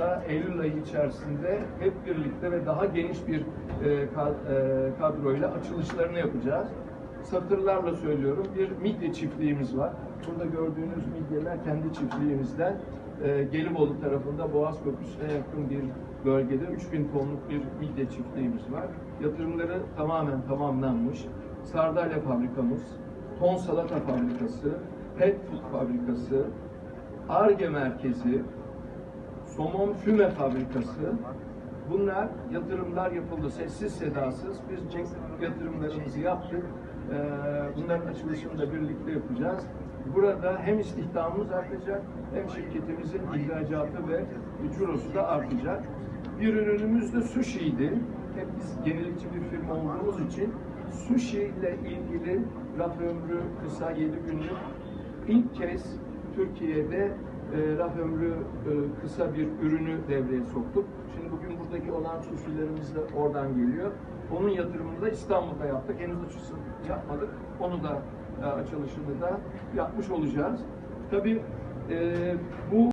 olursa Eylül ayı içerisinde hep birlikte ve daha geniş bir e, e, kadroyla açılışlarını yapacağız. Satırlarla söylüyorum bir midye çiftliğimiz var. Burada gördüğünüz midyeler kendi çiftliğimizden e, Gelibolu tarafında Boğaz Köprüsü'ne yakın bir bölgede 3000 tonluk bir midye çiftliğimiz var. Yatırımları tamamen tamamlanmış. Sardalya fabrikamız, ton salata fabrikası, pet food fabrikası, ARGE merkezi, somon füme fabrikası, bunlar yatırımlar yapıldı. Sessiz sedasız biz yatırımlarımızı yaptık. Ee, bunların açılışını da birlikte yapacağız. Burada hem istihdamımız artacak hem şirketimizin ihracatı ve cirosu da artacak. Bir ürünümüz de sushi'ydi. Hep biz yenilikçi bir firma olduğumuz için sushi ile ilgili raf ömrü kısa 7 günlük ilk kez Türkiye'de e, raf ömrü e, kısa bir ürünü devreye soktuk. Şimdi bugün buradaki olan sushilerimiz de oradan geliyor. Onun yatırımını da İstanbul'da yaptık. Henüz açısını yapmadık. Onu da e, açılışını da yapmış olacağız. Tabii e, bu